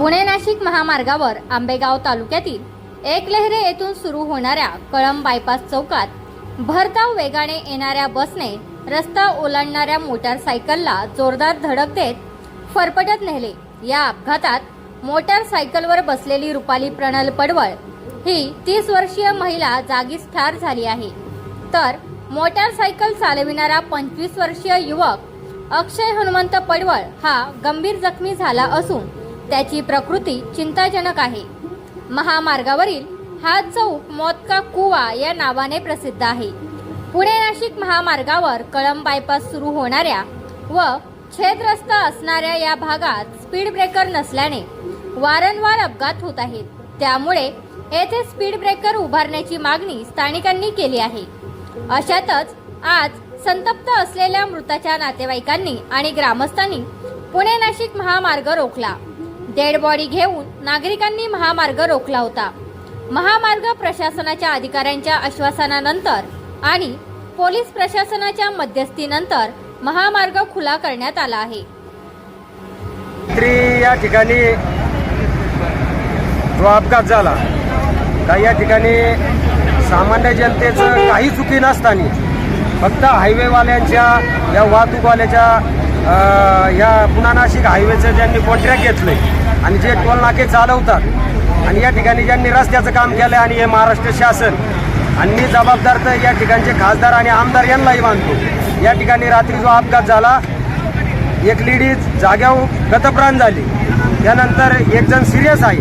पुणे नाशिक महामार्गावर आंबेगाव तालुक्यातील एकलहरे येथून सुरू होणाऱ्या कळंब बायपास चौकात भरधाव वेगाने येणाऱ्या बसने रस्ता ओलांडणाऱ्या मोटारसायकलला जोरदार धडक देत फरफटत नेले. या अपघातात मोटारसायकलवर बसलेली रुपाली प्रणल पडवळ ही तीस वर्षीय महिला जागीच ठार झाली आहे. तर मोटारसायकल चालविणारा पंचवीस वर्षीय युवक अक्षय हनुमंत पडवळ हा गंभीर जखमी झाला असून त्याची प्रकृती चिंताजनक आहे. महामार्गावरील हा चौक मोतका कुवा या नावाने प्रसिद्ध आहे. पुणे नाशिक महामार्गावर कळंब बायपास सुरू होणाऱ्या व छेद रस्ता असणाऱ्या या भागात स्पीड ब्रेकर नसल्याने वारंवार अपघात होत आहेत. त्यामुळे येथे स्पीड ब्रेकर उभारण्याची मागणी स्थानिकांनी केली आहे. अशातच आज संतप्त असलेल्या मृताच्या नातेवाईकांनी आणि ग्रामस्थांनी पुणे नाशिक महामार्ग रोखला. डेड बॉडी घेऊन नागरिकांनी महामार्ग रोखला होता. महामार्ग प्रशासनाच्या अधिकाऱ्यांच्या आश्वासनानंतर आणि पोलीस प्रशासनाच्या मध्यस्थीनंतर महामार्ग खुला करण्यात आला आहे. या ठिकाणी जो अपघात झाला का या ठिकाणी सामान्य जनतेचं काही चुकी नसताना फक्त हायवेवाल्यांच्या या वाहतूकवाल्याच्या या पुणा नाशिक हायवेचं ज्यांनी कॉन्ट्रॅक्ट घेतलं आणि जे टोल नाके चालवतात. आणि या ठिकाणी ज्यांनी रस्त्याचं काम केलं आणि हे महाराष्ट्र शासन आणि मी जबाबदार तर या ठिकाणचे खासदार आणि आमदार यांनाही मानतो. या ठिकाणी रात्री जो अपघात झाला एक लेडीज जाग्यावर गतप्राण झाली. त्यानंतर एक जण सिरियस आहे.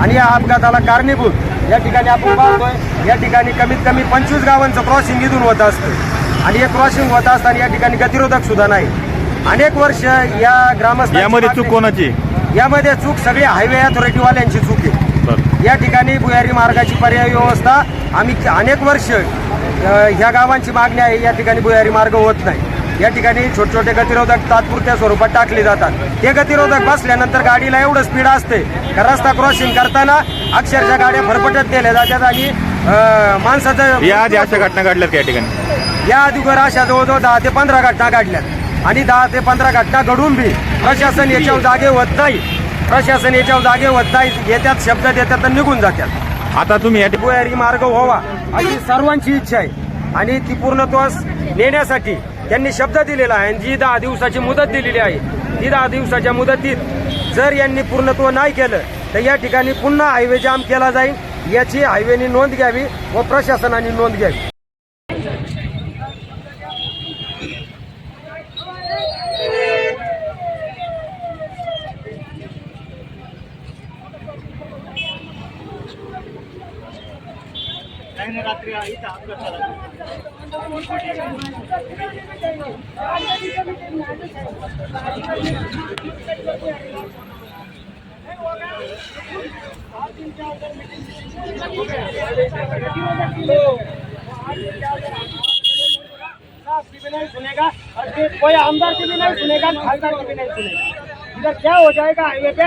आणि या अपघाताला कारणीभूत. या ठिकाणी आपण पाहतोय या ठिकाणी कमीत कमी पंचवीस गावांचं क्रॉसिंग इथून होत असतं. आणि हे क्रॉसिंग होत असताना या ठिकाणी गतिरोधक सुद्धा नाही. अनेक वर्ष या ग्रामस्थ यामध्ये चूक कोणाची? यामध्ये चूक सगळी हायवे अथॉरिटीवाल्यांची चूक आहे. या ठिकाणी भुयारी मार्गाची पर्यायी व्यवस्था आम्ही अनेक वर्ष ह्या गावांची मागणी आहे या ठिकाणी भुयारी मार्ग होत नाही. या ठिकाणी छोटे छोटे गतिरोधक तात्पुरत्या स्वरूपात टाकले जातात. ते गतिरोधक बसल्यानंतर गाडीला एवढं स्पीड असते का रस्ता क्रॉसिंग करताना अक्षरशः गाड्या फरफटत दिल्या जातात आणि माणसाचं या आधी अशा घटना घडल्यात या ठिकाणी? या अगोदर अशा जवळजवळ दहा ते पंधरा घटना घडल्यात. आणि दहा ते पंधरा घटना घडून बी प्रशासन याच्यावर जागे होत नाही. प्रशासन याच्यावर जागे होत नाही. येतात शब्द देतात आणि निघून जातात आता तुम्ही या भुयारी मार्ग व्हावा अशी सर्वांची इच्छा आहे. आणि ती पूर्णत्वास नेण्यासाठी त्यांनी शब्द दिलेला आहे. आणि जी दहा दिवसाची मुदत दिलेली आहे ती दहा दिवसाच्या मुदतीत जर यांनी पूर्णत्व नाही केलं तर या ठिकाणी पुन्हा हायवे जाम केला जाईल. याची हायवेनी नोंद घ्यावी व प्रशासनाने नोंद घ्यावी. आपकी भी नहीं सुनेगा कोई आमदार की भी नहीं, सुनेगा, खासदार की भी नहीं सुनेगा। इधर क्या हो जाएगा हाईवे पे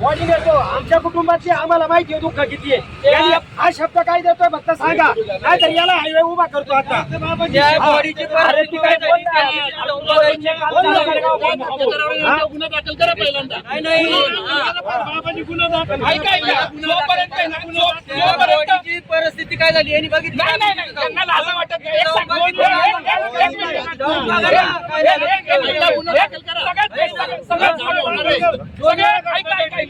बॉडी नेतो आमच्या कुटुंबाची आम्हाला माहिती आहे दुःख किती आहे यांनी हा शब्द काय देतोय फक्त सांगा नाही तर याला हायवे उभा करतो आता अरे तू काय परिस्थिती? काय झाली? काय. हा? गुन्हा दाखल करा पहिल्यांदा परिस्थिती काय यांनी बघितली नाही नाही नाही त्यांना लाजा वाटत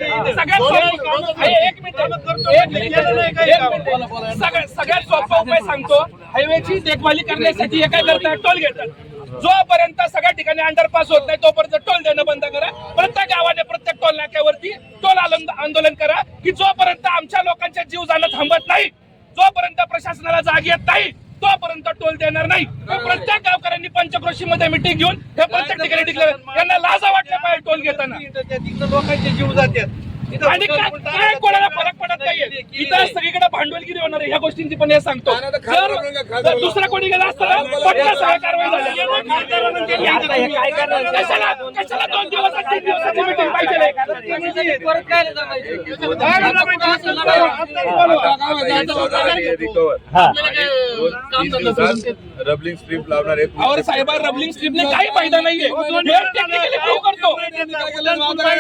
एक एक- एक- एक. एक- एक- एक. सगळ्यात- सोपं- एक. एक. एक उपाय सांगतो हायवेची देखभाली करण्यासाठी हे काय करतात टोल घेतात जोपर्यंत सगळ्या ठिकाणी अंडरपास होत नाही तोपर्यंत टोल देणं बंद करा प्रत्येक गावाने प्रत्येक टोल नाक्यावरती टोल आलं- आंदोलन करा की जोपर्यंत आमच्या लोकांचे जीव जाणं थांबत नाही जोपर्यंत प्रशासनाला जाग येत नाही तोपर्यंत टोल देणार नाही. प्रत्येक गावकऱ्यांनी पंचक्रोशी मध्ये मिटिंग घेऊन हे प्रत्येक ठिकाणी डिक्लेअर यांना लाजा वाटल्या पाहिजे टोल घेताना. लोकांचे जीव जातात. आणि काय काय कोणाला फरक पडत नाहीये इथं सगळीकडे भांडवलगिरी होणार आहे ह्या गोष्टींची पण हे सांगतो जर दुसरा कोणी गेला असता ना पटकन सगळ्या कारवाई झाली हे? कशाला कशाला दोन दिवस तीन दिवसाची पाहिजे रबलिंग स्ट्रीप लावणार आहे साहेब रबलिंग स्ट्रीपने काही फायदा नाहीये हे करतो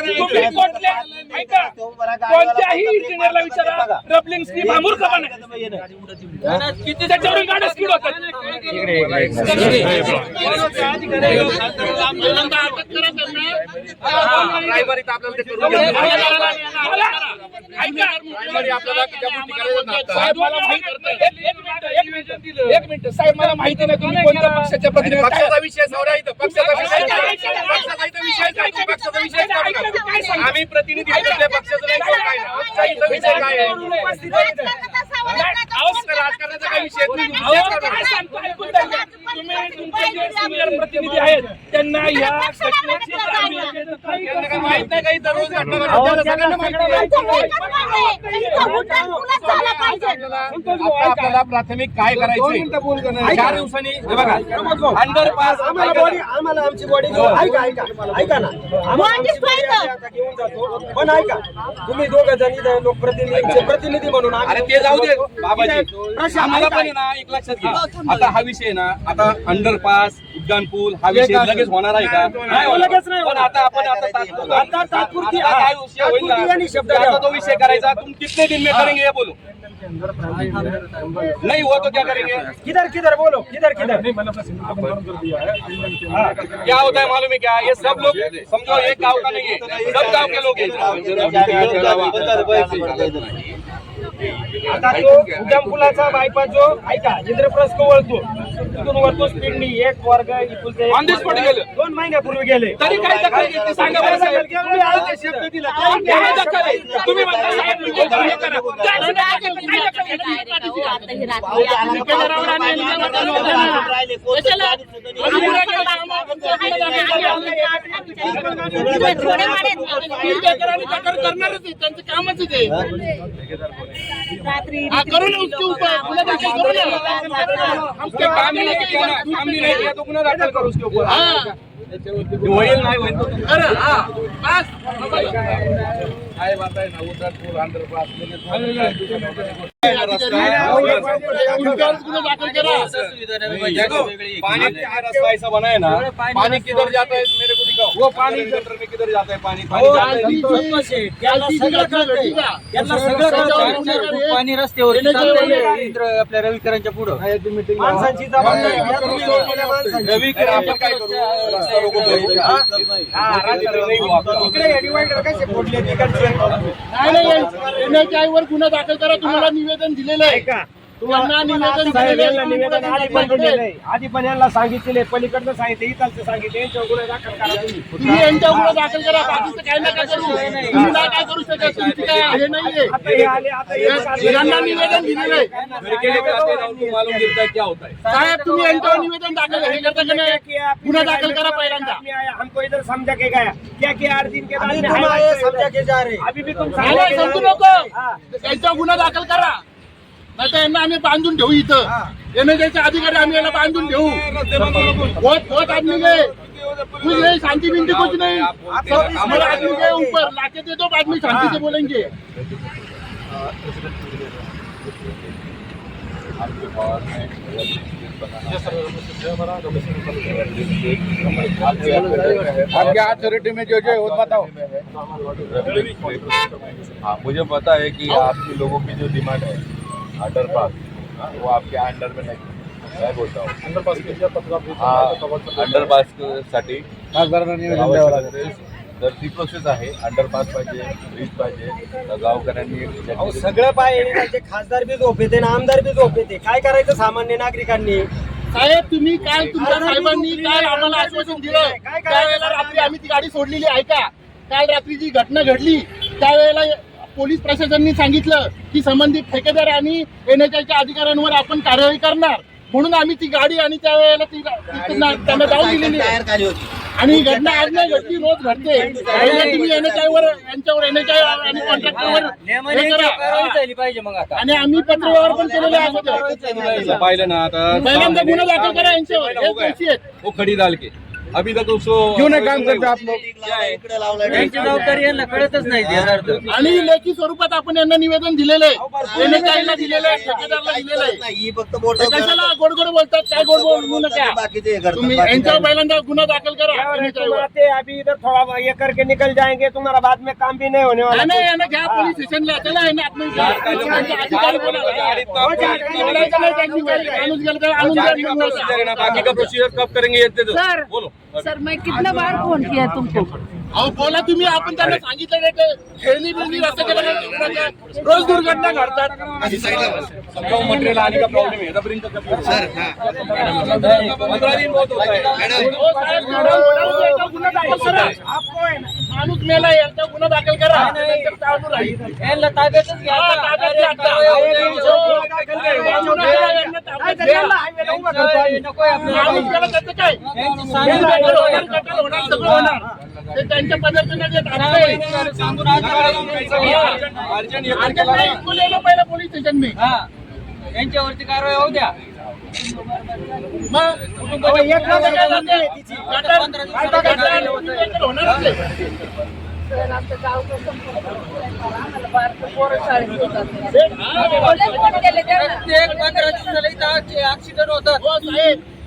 तुम्ही ऐका कोणत्याही इंजिनियरला विचारा. रबलिंग स्ट्रीप हा मूर्खपणा आहे. किती त्याच्यावरील गाड्या स्पीड होतात एक- एक मिनिट, एक मिनिट, एक मिनिट. साहेब मला माहिती नाही तुम्ही कोणत्या पक्षाच्या प्रतिनिधी पक्षाचा विषय पक्षाचा विषय पक्षाचा इथं विषय विषय. आम्ही प्रतिनिधी पक्षाचं काय विषय राजकारणाचा विषय काय सांगतो? ऐकून घ्या. तुम्ही तुमचे जे सिनियर प्रतिनिधी आहेत त्यांना या माहीत नाही. काही दररोज घटना आपल्याला प्राथमिक काय करायचंय? चार दिवसांनी हे बघा. अंडरपास आम्हाला बॉडी आम्हाला आमची बॉडी घेऊन ऐका ऐका ऐका ना. घेऊन जातो. पण ऐका तुम्ही दोघ जण इथं लोकप्रतिनिधींचे प्रतिनिधी म्हणून अरे ते जाऊ दे. बाबाजी आम्हाला. पण ना एक लक्षात घ्या. आता हा विषय ना आता अंडरपास उड्डाण पूल हा विषय लगेच होणार आहे का? नाही, हो, लगेच नाही पण आता आपण आता आता तात्पुरती- काय विषय होईल तात्पुरती आणि शब्द आता तो विषय करायचा तुम कितने दिन में करेंगे ये बोलो? नहीं हुआ तो क्या करेंगे? किधर किधर बोलो किधर किधर? क्या होता है मालूम है क्या? ये सब लोग समझो एक गाँव का नहीं है सब गाँव के लोग हैं। आता तो उड्डाण पुलाचा बायपास जो ऐका इंद्रप्रस्थ को वळतो तिथून वळतो स्पीडनी एक वर्ग On the spot गेले. दोन महिन्यापूर्वी गेले तरी काय दखल घेतली सांगा बरं साहेब तुम्ही आले ते शब्द दिला काय दखल आहे? तुम्ही म्हणता साहेब म्हणजे हे करा. काय दखल घेतली? काय दखल घेतली? बेकार आणि बेकार करणारच आहे त्यांचं कामच आहे ते करू ना उसके ऊपर गुन्हा दाखल करू ना उसके काम ही नहीं किया ना काम भी नहीं किया तो गुना दाखल करो उसके ऊपर हा. होईल नाही होईल तो अरे हा. बस. काय बात आहे ना उड्डाण पूल अंडरपास उलट्यावरच गुन्हा दाखल करा देखो पानी का रास्ता ऐसा बना है ना पानी किधर जाता है मेरे को वो पानी गटर में किधर जाता है पानी पानी जाता है याला सगळं कळतंय. यांना सगळं कळतंय. पाणी रस्त्यावर आपल्या रविकरांच्या पुढं. माणसांची जबाबदारी घ्या तुम्ही लोकल्या माणसांची. रवि कर आपण काय करू? रस्ता रोको करू हा, रात्री नाही. हुआ. इकडे हे divider कसे फोडले तिकडचे? नाही नाही एनएचआय वर गुन्हा दाखल करा. तुम्हाला निवेदन दिलेलं आहे. ऐका. तुम्हाला निवेदन साहेब दिलेलं यांना आहे. निवेदन आधी पण दिलेलं आहे. आधी पण यांना सांगितलेले पलीकडनं सांगितले इथलचं सांगितले यांच्यावर गुन्हे दाखल करा तुम्ही तुम्ही यांच्या गुन्हा दाखल करा बाकीचं काय नका करू तुम्ही काय करू शकत तुमची काय हे नाहीये आता हे आले आता हे चालले. यांना निवेदन दिलेलं आहे घर के लिए जाते उनको मालूम गिरता क्या होता है साहेब तुम्ही यांच्यावर निवेदन दाखल हे करता का नाही गुन्हा दाखल करा पहिल्यांदा आया, हमको इधर समझा के गया क्या क्या आठ दिन के बाद। समझा के जा रहे। अभी भी तुम नाही समझा नाही, के समजू जा रहे। नको. त्यांचा गुन्हा दाखल करा नाही तर यांना आम्ही बांधून ठेवू इथं. एनएचआयचे अधिकारी आम्ही याला बांधून ठेवू. बहुत बहुत आदमी गए कुछ नहीं शांति बिंदी कुछ नहीं. हमारे आदमी गए ऊपर लाके दे दो बाद में शांति से बोलेंगे आपके अथॉरिटी में जो जो है वो बताओ। हाँ मुझे पता है कि आपके लोगों की जो डिमांड है अंडर पास वो आपके अंडर में नहीं काय बोलता हूँ। अंडरपाससाठी. तर ती प्रोसेस आहे अंडरपास पाहिजे ब्रिज पाहिजे गावकऱ्यांनी अहो, सगळं पाहिजे खासदार बी झोप येते ना आमदार बी झोप येते काय करायचं सामान्य नागरिकांनी? साहेब तुम्ही काल तुमच्या साहेबांनी काल आम्हाला आश्वासन दिलं. त्यावेळेला रात्री आम्ही ती गाडी सोडलेली आहे का काल रात्री जी घटना घडली त्यावेळेला पोलीस प्रशासनाने सांगितलं की संबंधित ठेकेदार आणि एनएचआयच्या अधिकाऱ्यांवर आपण कारवाई करणार. म्हणून आम्ही ती गाडी आणि त्यावेळेला ती ती त्यांना जाऊन दिलेली आहे. आणि ही घटना आज नाही घडली रोज घडते. तुम्ही एनएचआय वर यांच्यावर एनएचआय आणि कॉन्ट्रॅक्टरवर हे करा. पाहिजे मग आता. आणि आम्ही पत्रव्यवहार पण केलेले आहे अगोदर. पाहिलं ना आता पहिल्यांदा गुन्हा दाखल करा यांच्यावर. हे आहेत. खड़ी डाल के. अभी तक उसको क्यों नाही काम करते आप लोग? त्यांची जबाबदारी यांना कळतच नाही ते आणि लेखी स्वरूपात आपण यांना निवेदन दिलेलं आहे एनएचआयला दिलेलं आहे. ठेकेदारला दिलेलं आहे ही फक्त बोट ते कशाला गोड गोड बोलतात? काय गोड गोड बोलू नका? बाकीचे हे करतात. तुम्ही बाकीचे यांच्यावर पहिल्यांदा गुन्हा दाखल करा. क्या हो रहे NHI वर. आते अभी इधर थोड़ा ये करके निकल जाएँगे तुम्हारा बाद में काम भी नहीं होने वाला। नाही, नाही यांना घ्या पोलीस स्टेशनला चला यांना घ्या. अधिकारी बोला. हो जाएगा, बोलायचं नाही. त्यांची वेळ. माणूस गेलं तर आणून द्या, बाकी का प्रोसीजर कब करेंगे ये दे दो सर बोलो. सर मैं कितना बार फोन किया तुमको अहो बोला तुम्ही आपण त्यांना सांगितलं नाही ते खेळणी बिळणी रस्ते केलं रोज दुर्घटना घडतात सबका मटेरियल आने का प्रॉब्लम है रबरिंग का पंद्रह दिन बहुत होता है हो, साहेब, मॅडम, मॅडम, याचा गुन्हा दाखल करा. माणूस मेला याचा गुन्हा दाखल करा चालू राहील ताब्यातच घ्या हा. हो, काय होणार, होणार, होणार ते त्यांच्या पद्धतीने जे पहिला पोलीस स्टेशनने हा. यांच्यावरती कारवाई होऊ द्या. सर आमचं गाव कसं हा, गेले ऍक्सिडेंट होतात. हो,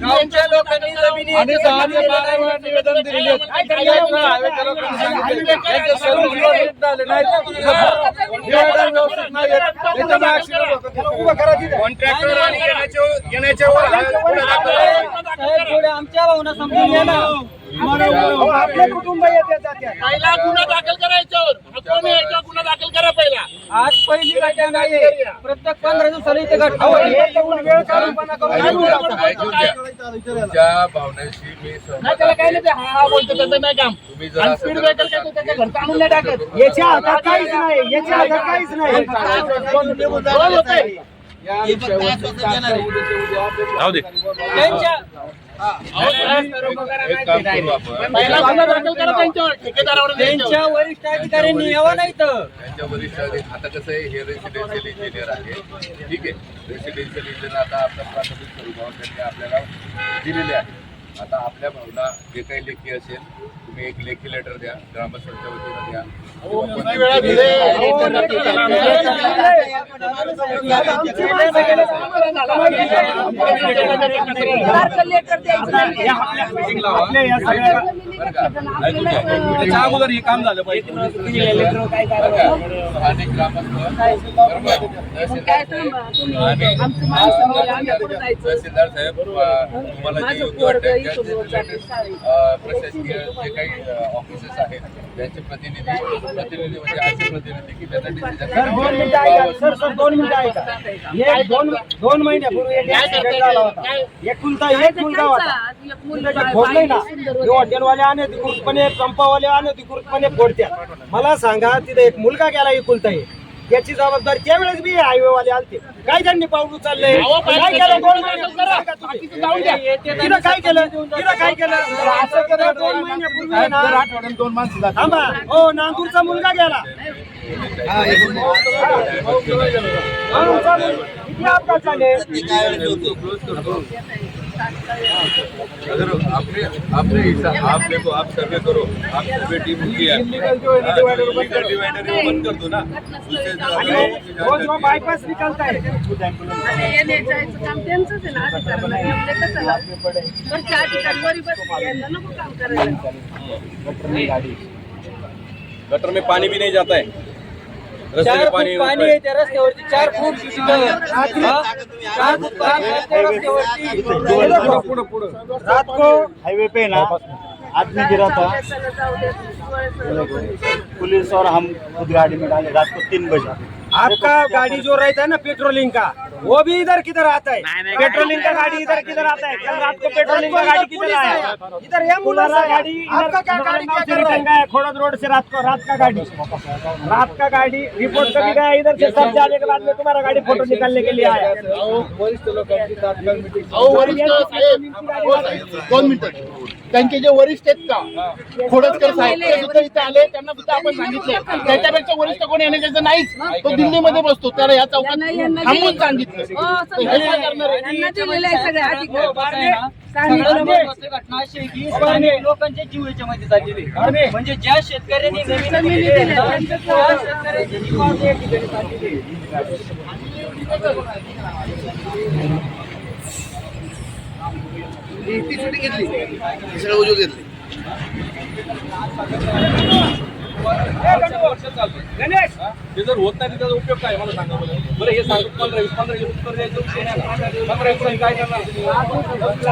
गावच्या लोकांनी जमिनी आणि दहा ते बारा वेळा निवेदन दिलेले आहेत. काय करायचं? हायवेच्या लोकांनी सांगितले. हायवे यांचे सर्व व्यवस्थित झाले नाहीत. डिवायडर व्यवस्थित नाही आहेत. त्याच्यामुळे accident होतात. कॉन्ट्रॅक्टर आणि येण्याच्या येण्याच्या वर हा गुन्हा दाखल आहे. साहेब थोड्या आमच्या भावना समजून घ्या ना हो, आपले कुटुंब येते जाते पहिला गुन्हा दाखल करायच्यावर याच्यावर गुन्हा दाखल करा पहिला आज पहिली घटना नाहीये प्रत्येक पंधरा दिवसाला इथे घटना होते. हे तर वेळ काय? तुमच्या भावनेशी मी नाही त्याला काय आहे. नाही ते हा हा बोलतो त्याचं नाही काम. तुम्ही जर आणि असं स्पीड करत ब्रेकर काय तो असाल त्याच्या घरचं आणून नाही टाकत. याच्या हातात काहीच नाही याच्या हातात काहीच नाही. रोज होतंय. या विषयावर जाऊ दे. त्यांच्या एक काम करू त्यांच्या वरिष्ठ अधिकाऱ्यांनी यावं नाही तर. त्यांच्या वरिष्ठ अधिक- आता कसं आहे हे रेसिडेन्शियल इंजिनियर आहे. ठीक आहे. रेसिडेन्शियल इंजिनियर आता आपल्या प्राथमिक स्वरूपावर त्यांनी आपल्याला दिलेले आहे. आता आपल्या भावना जे काही लेखी असेल तुम्ही एक लेखी लेटर द्या ग्रामस्थांच्या वतीनं द्या हो, किती वेळा दिले? हो, आपल्या या सगळ्या. त्याच्या अगोदर हे काम झालं पाहिजे बरं का? स्थानिक ग्रामस्थ बरोबर. तहसीलदार साहेब आणि तहसीलदार साहेब अ, तुम्हाला जे योग्य वाटतं. अ, प्रशासकीय जे काही ऑफिसेस आहेत. त्यांचे प्रतिनिधी प्रतिनिधी म्हणजे असे प्रतिनिधी की त्यांना सर दोन मिनिटं डिसिजन ऐका सर सर दोन मिनिटं ऐका. एक दोन दोन महिन्यापूर्वी एक ऍक्सिडेंट झाला होता. एकुलता एक मुलगा होता. एक मुलगा मुलाचे फोडले ना. हॉटेलवाले अनधिकृतपणे पंपावाले अनधिकृतपणे फोडतात मला सांगा तिथे एक मुलगा गेला एकुलता एक याची जबाबदारी त्यावेळेस बी हायवे वाले आलते. काय त्यांनी पाऊल उचलले अहो, काय केलं? दोन द्या. तिथं काय केलं? तिथं काय केलं? असं केलं दोन महिन्यापूर्वी आहे ना थांबा. हो नांदूरचा मुलगा गेला. नांदूरचा मुलगा. किती अपघात झाले अगर अपने हिसाब आप देखो आप सर्वे करो। आप सर्वे टीम की है। लीगल डिवाइडर को बंद कर। दो ना। उससे जो आणि है, वो जो बायपास निकलता है। अधिकारी वरी बसले यांना नको काम करायला गटर में पानी भी नहीं जाता है। चार फूट पानी पाणी आहे त्या रस्त्यावरती चार फूट? चार फूट पाणी आहे त्या रस्त्यावरती. रात को हाईवे पे ना? आदमी गिरा था। पुलिस और हम खुद गाड़ी में डाले। रात को तीन बजे। आपका गाड़ी जो रहता है ना पेट्रोलिंग का वो भी इधर किधर आता है? पेट्रोलिंग का गाड़ी इधर किधर आता है? कल रात को पेट्रोलिंग का गाड़ी किधर आया? इधर ये मुलारा गाड़ी आपका क्या गाड़ी क्या कर रहा है? खोड़द रोड से रात को रात का गाड़ी। रात का गाड़ी रिपोर्ट कभी गया इधर से सब जाने के बाद में तुम्हारा गाड़ी फ़ोटो निकालने के लिए आया। वरिष्ठ साहेब साहेब, दोन मिनिटं त्यांचे जे वरिष्ठ आहेत का? खोडसकर साहेब ते सुद्धा इथे आले त्यांना सुद्धा आपण सांगितलं. त्याच्यापेक्षा वरिष्ठ कोणी येण्याचं नाहीच. तो दिल्लीमध्ये बसतो त्याला या चौकात थांबून सांगितलं. तर हे काय करणार आहे? त्यांना दिलेलं आहे सगळे अधिकार. सगळ्यात महत्त्वाची घटना अशी आहे की सगळे लोकांचे जीव याच्यामध्ये चाललेले आहे. म्हणजे ज्या शेतकऱ्यांनी जमीन त्या त्यांचं शेतकऱ्यांची जीव आज या ठिकाणी चाललेली आहे. गणेश! हे जर होत नाही त्याचा उपयोग काय मला सांगा बरं. हे सांगतो पंधरा वीस पंधरा वीस उत्तर द्यायचं विषय नाही. पंधरा वीस काय करणार?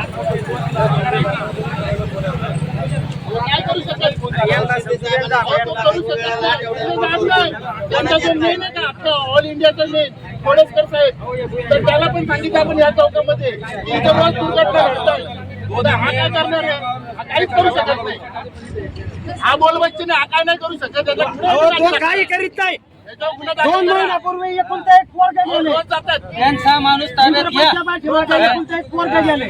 तो ऑल इंडियाचा मेन खोडसकर साहेब तर त्याला पण सांगितलं आपण या चौकामध्ये. दुर्घटना घडतात आता हा काय करणार आहे? हा काहीच करू शकत नाही. हा बोलबच्चे हा काय नाही करू शकत. त्याचा अहो, तो काही करीत नाही. त्याच्यावर गुन्हा दाखल दोन करा. महिन्यापूर्वी एकुलता एक पोरगा गेले. रोज जातात. त्यांचा माणूस ताब्यात घ्या. इंद्रप्रस्थाच्या पाठीमागे एकुलता एक पोरगा गेले.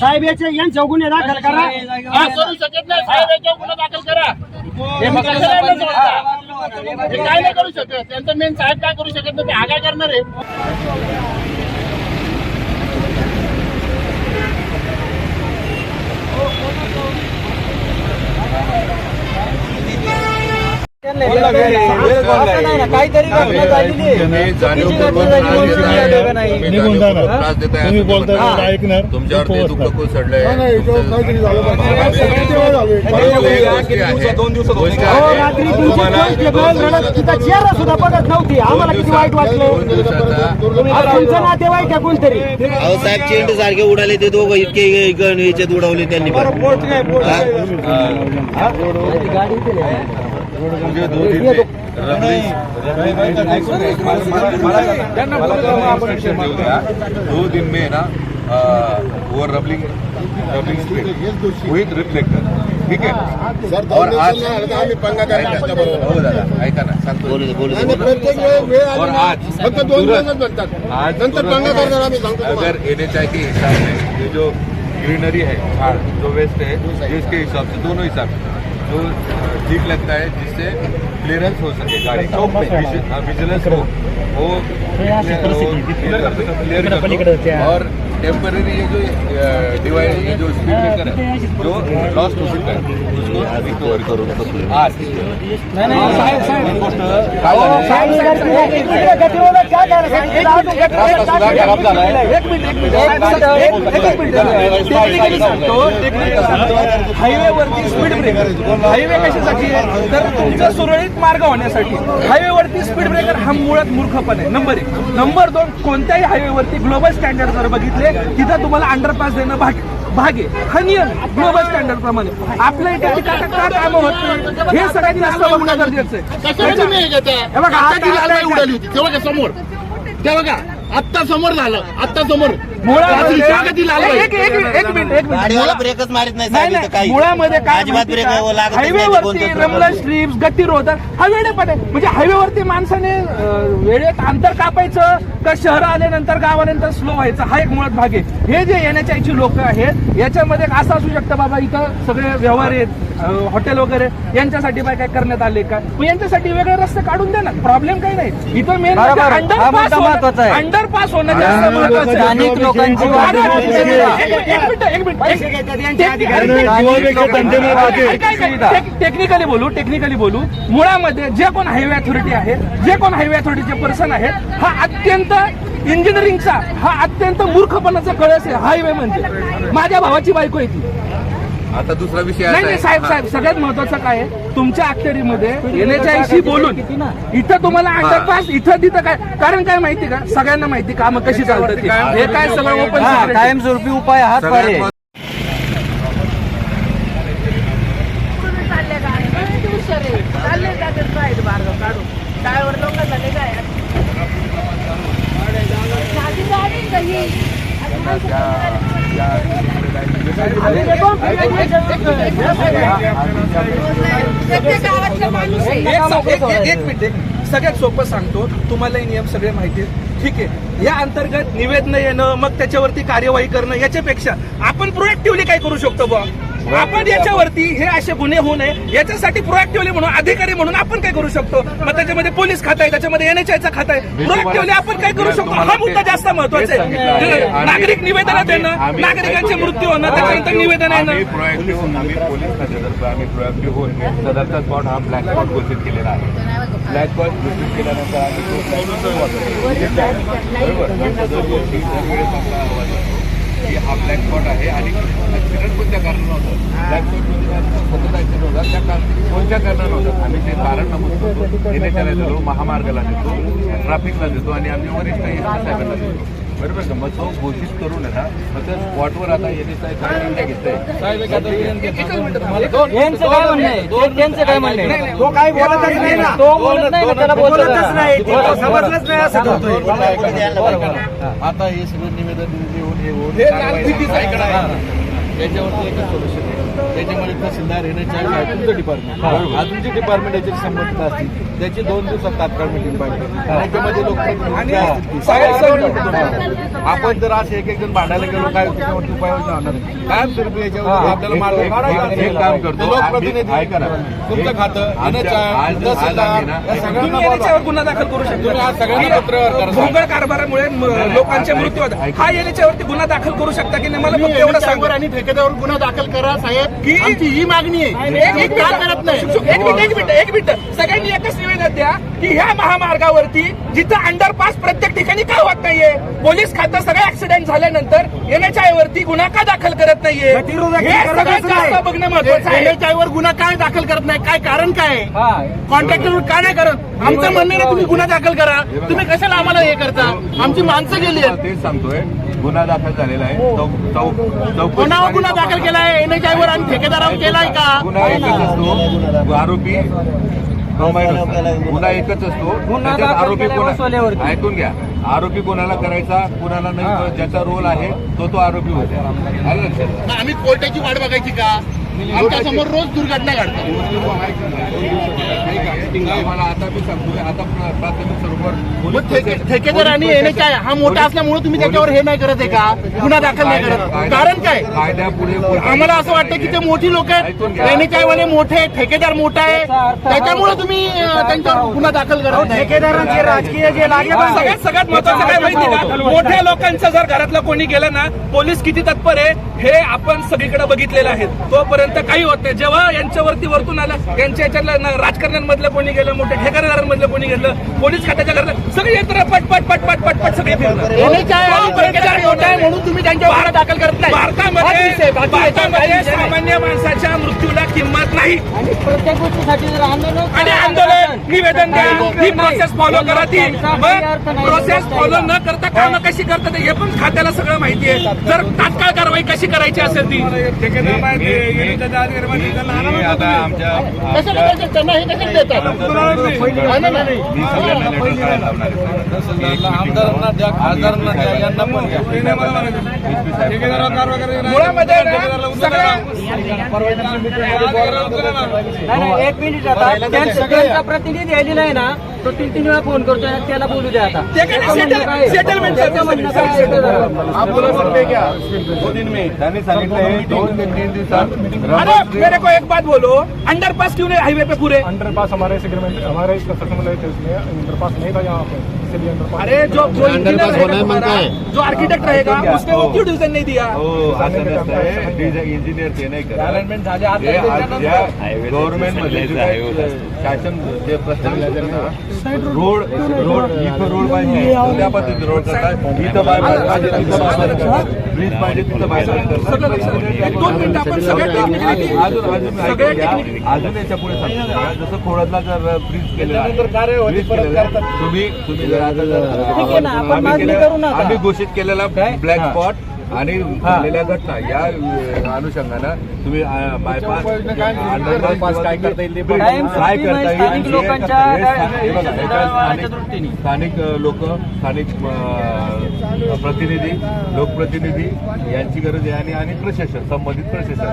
साहेब याचे यांच्या गुन्हे दाखल करा. हा करू शकत नाही. साहेब याच्यावर गुन्हा दाखल करा. हे मग कशाला यांना सोडता? हे. काय नाही करू शकत. त्यांचं मेन साहेब काय करू शकत नाही? ते हा काय करणार आहे काहीतरी घटना झालेली आहे तुम्ही चुकीची जाणीवपूर्वक घटना झालेली आहे. निघून जाणार. त्रास देताय तुम्ही असं बोलताय म्हणतात. ते ऐकणार. तुमच्यावर ते तो दुःख. कोसळलंय. रात्री तुमची कॉन्स्टेबल रडत तिचा चेहरा सुद्धा बघत नव्हती. आम्हाला किती वाईट वाटलं. अहो, तुमचं नातेवाईक आहे कोणतरी? अहो साहेब चेंडू सारखे उडाले ते दोघं इतके गण याच्यात उडवले त्यांनी पण. दो दिन में ना अ, वो rumbling rumbling speed with reflector ठीक आहे सर और आज आम्ही पंगा ऐका हो दादा ऐका ना सांगतो बोलू दे बोलू दे प्रत्येक वेळ वेळ और आज फक्त दोन दिवसच बनतात आज नंतर पंगा करणार आम्ही सांगतो अगर एन एच आई के हिसाब से ये जो ग्रीनरी है झाड़ जो वेस्ट है जिसके हिसाब से दोनों हिसाब से जो ठीक लगता है जिससे क्लियरेंस हो सके गाड़ी का विजिलेंस हो वो क्लियर और टेंपररी ये जो डिवाइड ये जो स्पीड ब्रेकर है जो लॉस्ट हो सकता है उसको रिकवर करो आज हैं? सांगतो हायवेवरती स्पीड ब्रेकर हायवे कशासाठी आहे? तर तुमचा सुरळीत मार्ग होण्यासाठी. हायवेवरती स्पीड ब्रेकर हा मुळात मूर्खपण. आहे नंबर एक. नंबर दोन कोणत्याही हायवेवरती ग्लोबल स्टँडर्ड जर बघितले तिथं तुम्हाला अंडरपास देणं भाग भाग आहे. हा नियम ग्लोबल स्टँडर्ड प्रमाणे. आपल्या इथे का का कामं होत नाही? हे सगळ्यात जास्त बघणं गरजेचं आहे. बघा, आता ती समोर? तेव्हा का? आत्ता समोर झालं. आत्ता समोर. ब्रेकच मारित नाही मुळामध्ये काय हायवेवरती गतिरोधक हा आहे म्हणजे हायवेवरती माणसाने वेळेत अंतर कापायचं का शहर आल्यानंतर गाव आल्यानंतर स्लो व्हायचं. हा एक मुळात भाग आहे. हे जे येण्याच्या इच्छी लोक आहेत याच्यामध्ये एक असं असू शकतं बाबा इथं सगळे व्यवहार आहेत हॉटेल वगैरे यांच्यासाठी काय काय करण्यात आले का? मग यांच्यासाठी वेगळे रस्ते काढून द्या ना. प्रॉब्लेम काही नाही. इथं मेन अंडरपास. अंडरपास होणं लोकांची टेक्निकली बोलू टेक्निकली बोलू. मुळामध्ये जे कोण हायवे अथॉरिटी आहे जे कोण हायवे अथॉरिटीचे पर्सन आहेत हा अत्यंत इंजिनिअरिंगचा हा अत्यंत मूर्खपणाचा कळस आहे हायवे म्हणजे. माझ्या भावाची बायको आहे ती. आता दुसरा विषय नाही नाही साहेब. साहेब सगळ्यात महत्वाचं काय आहे तुमच्या अखत्यारीमध्ये एनएचआयशी बोलून इथं तुम्हाला अंडरपास इथं तिथं काय कारण काय माहिती का सगळ्यांना माहिती कामं कशी चालतात ती. हे काय सगळं ओपन कायमस्वरूपी उपाय हाच सगळ्यात पर्याय चालले गाडी बरेच हुशार आहे. चालले जातात बाहेर मार्ग काढून ड्रायव्हर लोक झाले काय गाडी आहे का ही? माणसं सगळ्यात सोपं सांगतो तुम्हालाही नियम सगळे माहिती आहेत. ठीक आहे. या अंतर्गत निवेदन येणं मग त्याच्यावरती कार्यवाही करणं याच्यापेक्षा आपण प्रोएक्टिव्हली काय करू शकतो बुवा? आपण याच्यावरती हे असे गुन्हे होऊ नये याच्यासाठी प्रोएक्टिव्हली म्हणून अधिकारी म्हणून आपण काय करू शकतो? मग त्याच्यामध्ये पोलीस खातं आहे त्याच्यामध्ये एनएचआयचं खातं आहे प्रोएक्टिव्हली आपण काय करू शकतो? हा मुद्दा जास्त महत्त्वाचा आहे. नागरिक निवेदन देणं नागरिकांचे मृत्यू होणं त्याच्यानंतर निवेदन येणं. प्रोएक्टिव्ह आम्ही पोलीस खात्यातर्फे आम्ही प्रोएक्टिव्ह होऊन सदरचा स्पॉट हा ब्लॅक स्पॉट घोषित केलेला आहे. ब्लॅक स्पॉट घोषित केल्यानंतर आम्ही बरोबर की हा ब्लॅक स्पॉट आहे आणि ऍक्सिडेंट कोणत्या कारणानं होतं ब्लॅक स्पॉट सतत ऍक्सिडेंट त्या कारण कोणत्या कारणानं होतं आम्ही ते कारण नमूद करतो एनएचआरला देतो महामार्गाला देतो ट्रॅफिकला देतो आणि आम्ही वरिष्ठ साहेबांना देतो. बरोबर का? मग तो घोषित करून आहे ना मग त्या स्पॉटवर आता काय निर्णय बोलतच नाही ना. तो बोलतच नाही. समजलंच नाही असं आता हे सगळं निवेदन लिहून हे होऊन हे? त्याच्यावरती एकच सोल्युशन त्याच्यामध्ये तहसीलदार येण्याच्या आहे तुमचं डिपार्टमेंट तुमचे डिपार्टमेंट याच्याशी संबंधित असतील. त्याची दोन दिवसात तात्काळ मिटिंग पाहिजे. त्याच्यामध्ये सगळे आपण जर असे एक एक जण भांडायला गेलो काय त्याच्यावरती उपाययोजना होणार. कायम स्वरूपी याच्यावर? आपल्याला मार्ग काढायचा काम करतो. ते लोकप्रतिनिधी. तुमचं खातं तहसीलदार या सगळ्यांना. याच्यावर गुन्हा दाखल करू तुम्ही आज सगळ्यांना पत्रव्यवहार शकता करा. भोंगळ कारभारामुळे लोकांचे मृत्यू होतात. हा याच्यावरती गुन्हा दाखल करू शकता की नाही? मला फक्त एवढं सांगा. आणि ठेकेदारावर गुन्हा दाखल करा साहेब. की- आमची ही मागणी आहे. एक एक का करत नाही. मिनिट एक मिनिट एक मिनिट एक मिनिट. सगळ्यांनी एकच निवेदन द्या की ह्या महामार्गावरती जिथं अंडरपास प्रत्येक ठिकाणी का होत नाहीये पोलीस खातं सगळे ऍक्सिडेंट झाल्यानंतर एनएचआय वरती गुन्हा का दाखल करत नाहीये? हे सगळ्यात. जास्त बघणं महत्वाचं आहे. NHI वर गुन्हा काय दाखल करत नाही? काय कारण काय? कॉन्ट्रॅक्टर का नाही करत? आमचं म्हणणं तुम्ही गुन्हा दाखल करा. तुम्ही कशाला आम्हाला हे करता? आमची माणसं गेली आहेत. तेच सांगतोय. गुन्हा दाखल झालेला आहे. चौकशी कोणावर गुन्हा दाखल केलाय. एनएचआय वर आणि ठेकेदारावर केलाय का? गुन्हा एकच असतो. आरोपी. गुन्हा एकच असतो. त्याच्यात आरोपी कोणा. ऐकून घ्या. आरोपी कोणाला करायचा कोणाला नाही ज्याचा रोल आहे तो तो आरोपी होते. आम्ही कोर्टाची वाट बघायची का? आमच्यासमोर रोज दुर्घटना घडतात. मी आता प्राथमिक ठेकेदार आणि एनएचआय प्रशासन- हा मोठा असल्यामुळे तुम्ही त्याच्यावर हे नाही करत आहे का? गुन्हा दाखल नाही करत. कारण काय? कायद्यापुढे आम्हाला असं वाटतं की ते मोठी लोक आहेत. घ्या. एनएचआय वाले मोठे आहेत, ठेकेदार मोठा आहे. त्याच्यामुळे तुम्ही त्यांच्यावर गुन्हा दाखल करत नाही. ठेकेदारांचे राजकीय जे लागले सगळ्यात सगळ्यात महत्वाचं काय माहिती का? मोठ्या लोकांचं जर घरातलं कोणी गेलं ना पोलीस किती तत्पर आहे हे आपण सगळीकडे बघितलेलं आहे. तोपर्यंत काही होत नाही. जेव्हा यांच्यावरती वरतून आलं यांच्या याच्यातलं राजकारण्यांमधलं कोणी गेलं मोठ्या ठेकेदारांमधलं कोणी गेलं पोलीस खात्याच्या घरात सगळे यंत्र पट पट पट पट पट पट सगळे म्हणून तुम्ही त्यांच्यावर गुन्हा दाखल करत नाही. भारतामध्ये भारतामध्ये. सामान्य माणसाच्या मृत्यूला किंमत नाही. आणि प्रत्येक गोष्टीसाठी जर आंदोलन आणि आंदोलन निवेदन द्या ही प्रोसेस फॉलो करा ती मग प्रोसेस फॉलो न करता कामं कशी करतात हे पण खात्याला सगळं माहिती आहे. जर तात्काळ कारवाई कशी करायची असेल ती? आमच्या मी सगळ्यांना लेटर लावणार. आमदारांना द्या खासदारांना द्या यांना पण द्या. एक मिनिट आता. प्रतिनिधी आलेला आहे ना तो तीन तीन वेळा फोन करतोय आणि त्याला बोलू द्या आता. त्यांनी सांगितलं दोन तीन दिवसात मेरे को एक बात बोलो अंडरपास क्यों नहीं हाईवे पे पूरे? अंडरपास हमारे हमारे इसका कंस्ट्रक्शन में थे उसमें इंटरपास नहीं था यहाँ पे अरे जो जो इंजीनियर रहेगा जो आर्किटेक्ट रहेगा उसने वो क्यों डिसीजन नहीं दिया? हो इंजिनियर ते नाही हे आज ज्या गव्हर्नमेंटमध्ये शासन जे प्रस्तावित रोड रोड इथं रोड पाहिजे. त्या पद्धतीने रोड करतात. इथं बाय पाहिजे. तिथं बाय करतात. ब्रिज पाहिजे तिथं बाय दोन मिनिटं आपण सगळ्या अजून याच्यापुढे? जसं खोडदला जर ब्रिज केलेला. तुम्ही तुम्ही ठीक आहे ना, आपण मागणी करू. आम्ही घोषित केलेला ब्लॅक स्पॉट आणि झालेल्या घटना या अनुषंगानं तुम्ही बायपास अंडरपास काय करता येईल काय सुट्टी करता म्हणजे येईल स्थानिक लोक स्थानिक प्रतिनिधी लोकप्रतिनिधी यांची गरज आहे आणि प्रशासन संबंधित प्रशासन.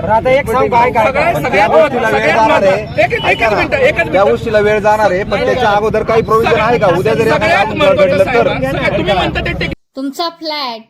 त्या गोष्टीला वेळ जाणार आहे. पण त्याच्या अगोदर काही प्रोव्हिजन आहे का? उद्या जरी तुमचा फ्लॅट